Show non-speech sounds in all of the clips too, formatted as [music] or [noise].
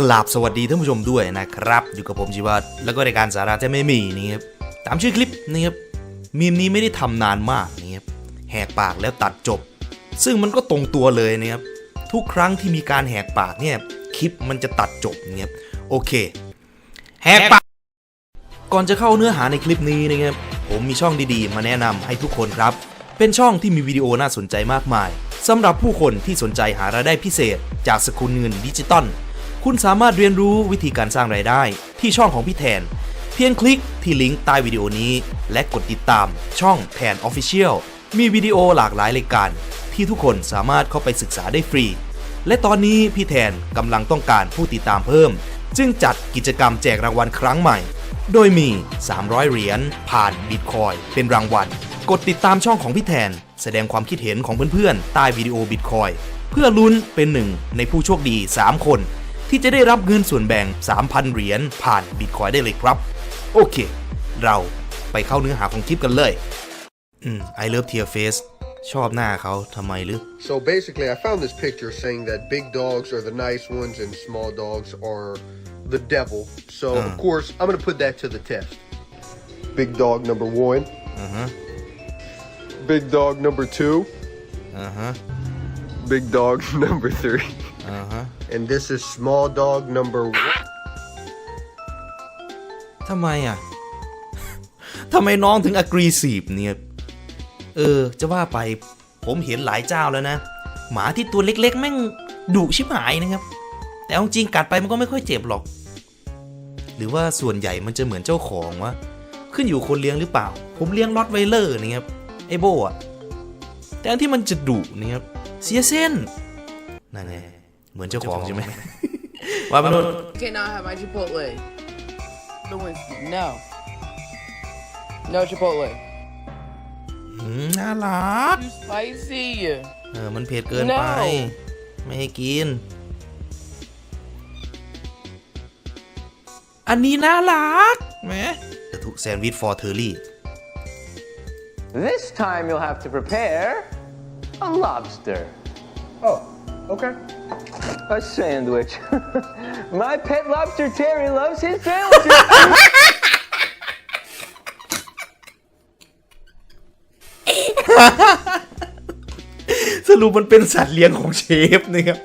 กราบสวัสดีท่านผู้ชมด้วยนะครับ อยู่กับผมชีวัตแล้วก็รายการสาระที่ไม่มีนี่ครับตามชื่อคลิปนี่ครับมีมนี้ไม่ได้ทำนานมากนี่ครับแหกปากแล้วตัดจบ ซึ่งมันก็ตรงตัวเลยนะครับทุกครั้งที่มีการแหกปากเนี่ยคลิปมันจะตัดจบเนี่ยครับโอเคแหกปากก่อนจะเข้าเนื้อหาในคลิปนี้นะครับผมมีช่องดีๆ มาแนะนำให้ทุกคนครับ เป็นช่องที่มีวิดีโอน่าสนใจมากมายสำหรับผู้คนที่สนใจหารายได้พิเศษ จากสกุลเงินดิจิตอล คุณสามารถเรียนรู้วิธีการสร้างรายได้ที่ช่องของพี่แทน เพียงคลิกที่ลิงก์ใต้วิดีโอนี้ และกดติดตามช่องแทน Official มีวิดีโอหลากหลายรายการ ที่ทุกคนสามารถเข้าไปศึกษาได้ฟรี และตอนนี้พี่แทนกำลังต้องการผู้ติดตามเพิ่ม จึงจัดกิจกรรมแจกรางวัลครั้งใหม่ โดยมี 300 เหรียญผ่านบิตคอยเป็นรางวัล กดติดตามช่องของพี่แทน แสดงความคิดเห็นของเพื่อนๆใต้วิดีโอบิตคอยเพื่อลุ้นเป็นหนึ่งในผู้โชคดี 3 คน ที่จะได้รับเงินส่วนแบ่ง 3,000 เหรียญผ่านบิตคอยได้เลยครับ โอเค เราไปเข้าเนื้อหาของคลิปกันเลย อืม I love tear face ชอบหน้าเขาทำไมหรือ So basically, I found this picture saying that big dogs are the nice ones and small dogs are the devil. So, of course, I'm going to put that to the test. Big dog number one. Big dog number two. Uh-huh. Big dog number three. Uh-huh. And this is small dog number one. ทำไมอะ ทำไมน้องถึง aggressive เนี่ย เออ จะว่าไปผมเห็นหลายเจ้าแล้วนะ หมาที่ตัวเล็ก ๆ แม่งดุชิบหายนะครับ แต่เอาจริงกัดไปมันก็ไม่ค่อยเจ็บหรอก หรือว่าส่วนใหญ่มันจะเหมือนเจ้าของวะ ขึ้นอยู่คนเลี้ยงหรือเปล่า ผมเลี้ยงลอตไวเลอร์นะครับ ไอโบอะแต่อันที่มันจะดุนะครับ เสียเส้นนั่นไง มือนเจ้าของใช่ไหมว่ามัน Can I have my Chipotle? Lewinsky, no. No Chipotle. อืมน่ารัก Too spicy. เออ มันเผ็ดเกินไป No ไม่ให้กิน อันนี้น่ารักแหมถูกแซนด์วิชฟอร์เทอรี่ This time you'll have to prepare a lobster. Oh, okay. A sandwich. My pet lobster Terry loves his sandwiches. สรุปมันเป็นสัตว์เลี้ยงของเชฟนี่ครับ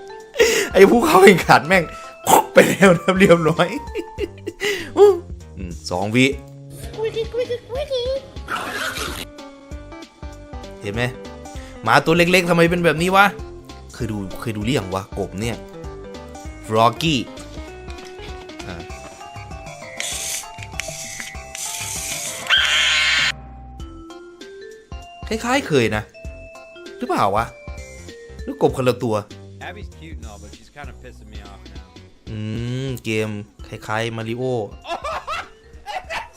ไอ้ผู้เข้าแข่งขันแม่งคอกไปแล้วนะเรียบร้อยอู้อืมสองวิ เห็นไหมหมาตัวเล็กๆทำไมเป็นแบบนี้วะ เคยดูเคยดูเรื่องวะกบเนี่ยฟรอกี้คล้ายๆเคยนะ หรือเปล่าวะหรือกบคนละตัว Abby's cute and all, but she's kind of pissing me off now. อืม เกม คล้ายๆมาริโอ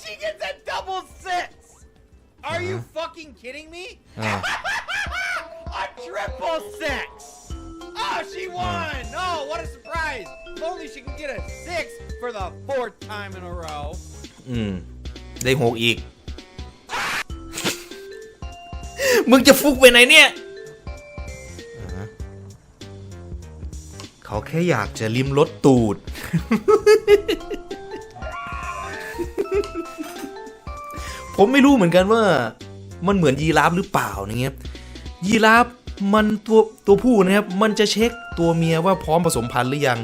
she gets a double six! Are you fucking kidding me? อ่า A triple six! Oh, she won! Oh, what a surprise! If only she can get a six for the fourth time in a row. อืม ได้หกอีก มึงจะฟุกไปไหนเนี่ยอ่าฮะเขาแค่อยากจะลิ้มรสตูด ผมไม่รู้เหมือนกันว่า มันเหมือนยีราฟหรือเปล่านะครับยีราฟ มันตัวตัวผู้นะครับมันจะเช็คตัวเมียว่าพร้อมผสมพันธุ์หรือยัง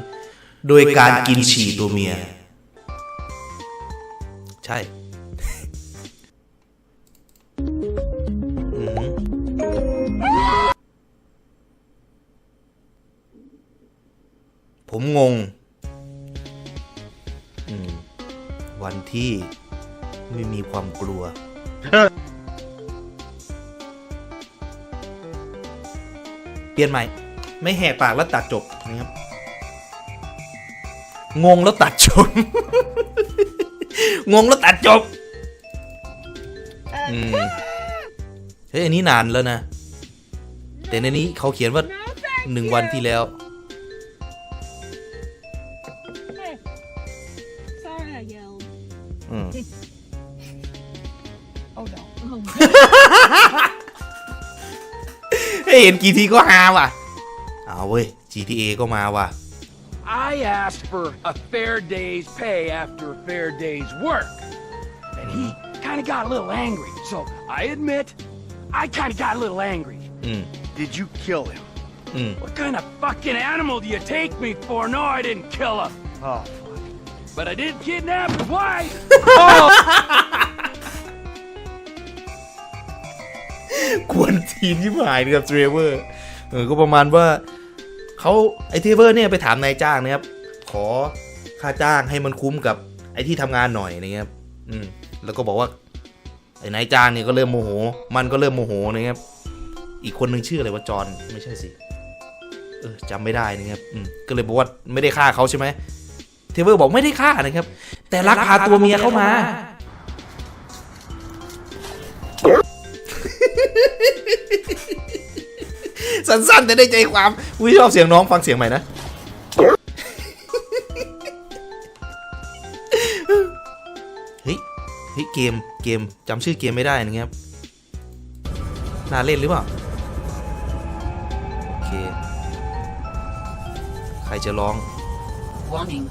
โดยการกินฉี่ตัวเมีย ใช่ผมงง วันที่ไม่มีความกลัว เปลี่ยนใหม่ ไม่แหกปากแล้วตัดจบนะครับ งงแล้วตัดจบ งงแล้วตัดจบ อืม เฮ้ย อันนี้นานแล้วนะ แต่ในนี้เขาเขียนว่าหนึ่งวันที่แล้ว Sorry I yelled. อืม Oh no. เฮ้ยเห็นกี่ทีก็ฮาว่ะ เอาเว้ย GTA ก็มาว่ะ I asked for a fair day's pay after a fair day's work. And he kind of got a little angry. So I admit, I kind of got a little angry. อืม Did you kill him? อืม What kind of fucking animal do you take me for? No, I didn't kill him. Oh, fuck. But I did kidnap his wife. [laughs] ก ทีมที่หายนะครับเทรเวอร์เออก็ประมาณว่าเขาไอ้เทรเวอร์เนี่ยไปถามนายจ้างนะครับ ขอค่าจ้างให้มันคุ้มกับไอ้ที่ทำงานหน่อยนะครับอืมแล้วก็บอกว่าไอ้นายจ้างเนี่ยก็เริ่มโมโห มันก็เริ่มโมโหนะครับ อีกคนหนึ่งชื่ออะไรว่าจอห์นไม่ใช่สิเออจำไม่ได้นะครับอืมก็เลยบอกว่าไม่ได้ฆ่าเขาใช่ไหมเทเวอร์บอกไม่ได้ฆ่านะครับ แต่ลักพาตัวเมียเข้ามา สั้นๆแต่ได้ใจความอุ้ยชอบเสียงน้องฟังเสียงใหม่นะเฮ้ยเฮ้ยเกมเกมจำชื่อเกมไม่ได้นะครับน่าเล่นหรือเปล่าโอเคใครจะร้อง Warning.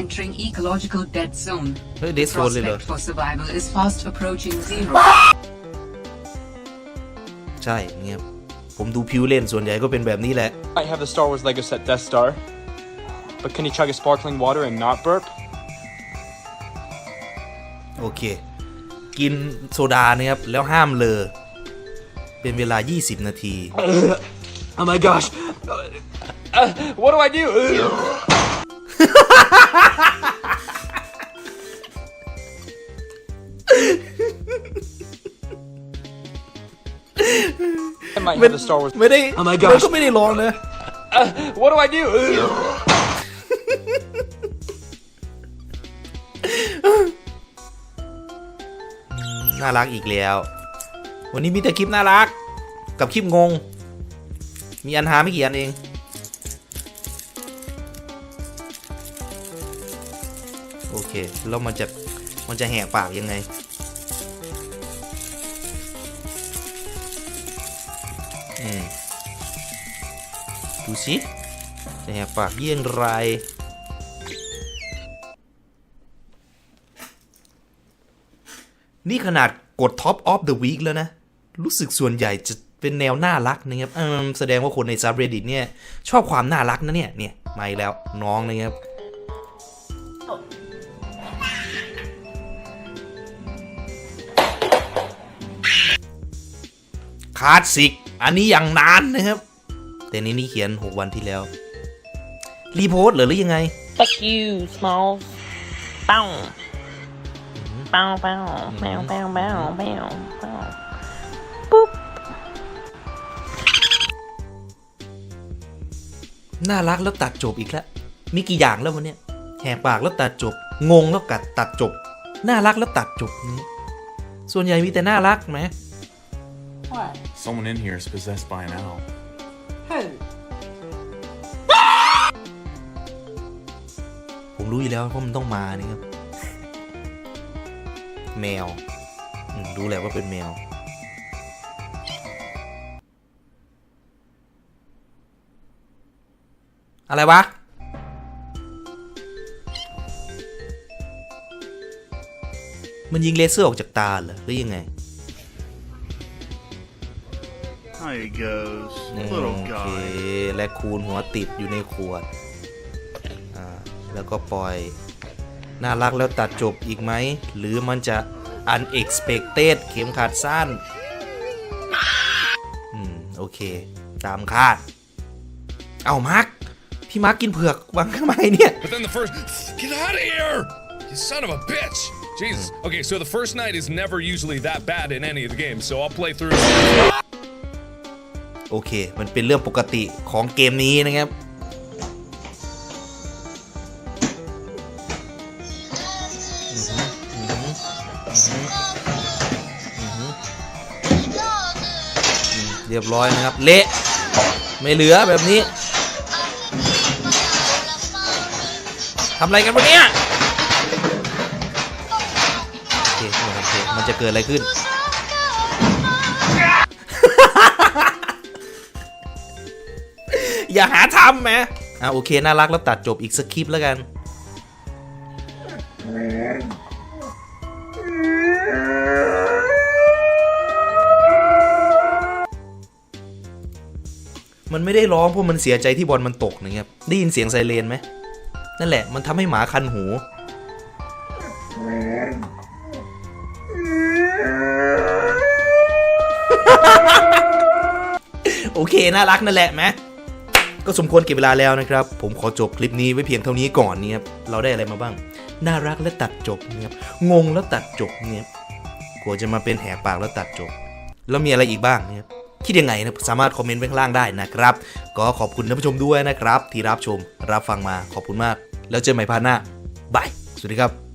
Entering ecological dead zone. เฮ้ยเดสโซนเลยเหรอ Prospect for survival is fast approaching zero. ใช่เงี้ย ผมดูพิวเล่นส่วนใหญ่ก็เป็นแบบนี้แหละ might have the Star Wars Lego set Death Star, but can he chug a sparkling water and not burp? โอเค กินโซดานะครับ แล้วห้ามเลอ เป็นเวลา 20 นาที Oh my gosh. Uh, what do I do? I might have the Star Wars. ไม่ได้ Oh my มัน gosh. ก็ไม่ได้ร้องนะ Uh, what do I do? น่ารักอีกแล้ว วันนี้มีแต่คลิปน่ารัก กับคลิปงง มีอันหาไม่กี่อันเอง โอเค แล้วมันจะ มันจะแหกปากยังไง อืมดูสิจะแหกปากเยี่ยงไรนี่ขนาดกด Top of the Week แล้วนะ รู้สึกส่วนใหญ่จะเป็นแนวน่ารักนะครับแสดงว่าคนใน subreddit เนี่ย ชอบความน่ารักนะเนี่ย เนี่ยมาอีกแล้วน้องนะครับ คลาสสิก อันนี้อย่างนานนะครับ แต่นี่นี่เขียน 6 วันที่แล้ว รีโพสต์เหรอหรือยังไง Fuck you, Smalls. Bow. Bow, bow, bow, bow, bow, bow, bow. Boop. น่ารักแล้วตัดจบอีกแล้วมีกี่อย่างแล้ววันเนี้ยแหกปากแล้วตัดจบ งงแล้วกัดตัดจบ น่ารักแล้วตัดจบนี้ ส่วนใหญ่มีแต่น่ารักไหม What? Someone in here is possessed by an owl. Who? ผมรู้อยู่แล้วว่ามันต้องมานี่ครับ แมวอืมรู้แหละว่าเป็นแมว อะไรวะ มันยิงเลเซอร์ออกจากตาเหรอหรือยังไง There he goes. โอเคและคูณหัวติดอยู่ในขวดอ่าแล้วก็ปล่อย น่ารักแล้วตัดจบอีกไหม หรือมันจะ unexpected เข็มขัดสั้น อืม โอเค ตามคาด เอามาร์คพี่มาร์คกินเผือกวางข้างในเนี่ย But then the first. Get out of here! You son of a bitch! Jesus. Okay, so the first night is never usually that bad in any of the games, so I'll play through. โอเค มันเป็นเรื่องปกติของเกมนี้นะครับเรียบร้อยนะครับ เละไม่เหลือแบบนี้ทำอะไรกันวะเนี่ยโอเคโอเคมันจะเกิดอะไรขึ้น อย่าหาทำแหมอะโอเค น่ารักแล้วตัดจบอีกสกคลิปแล้วกันมันไม่ได้ร้องเพราะมันเสียใจที่บอลมันตกนะครับได้ยินเสียงไซเรนไหมนั่นแหละ มันทำให้หมาคันหู โอเค น่ารักนั่นแหละไหม ก็สมควรเก็บเวลาแล้วนะครับ ผมขอจบคลิปนี้ไว้เพียงเท่านี้ก่อนเนี่ยเราได้อะไรมาบ้าง น่ารักและตัดจบเนี่ยงงแล้วตัดจบเนี่ยกลัวจะมาเป็นแหกปากแล้วตัดจบ แล้วมีอะไรอีกบ้างเนี่ยคิดยังไงนะสามารถคอมเมนต์ไว้ข้างล่างได้นะครับ ก็ขอบคุณท่านผู้ชมด้วยนะครับ ที่รับชมรับฟังมาขอบคุณมาก แล้วเจอกันใหม่พาร์ทหน้าบายสวัสดีครับ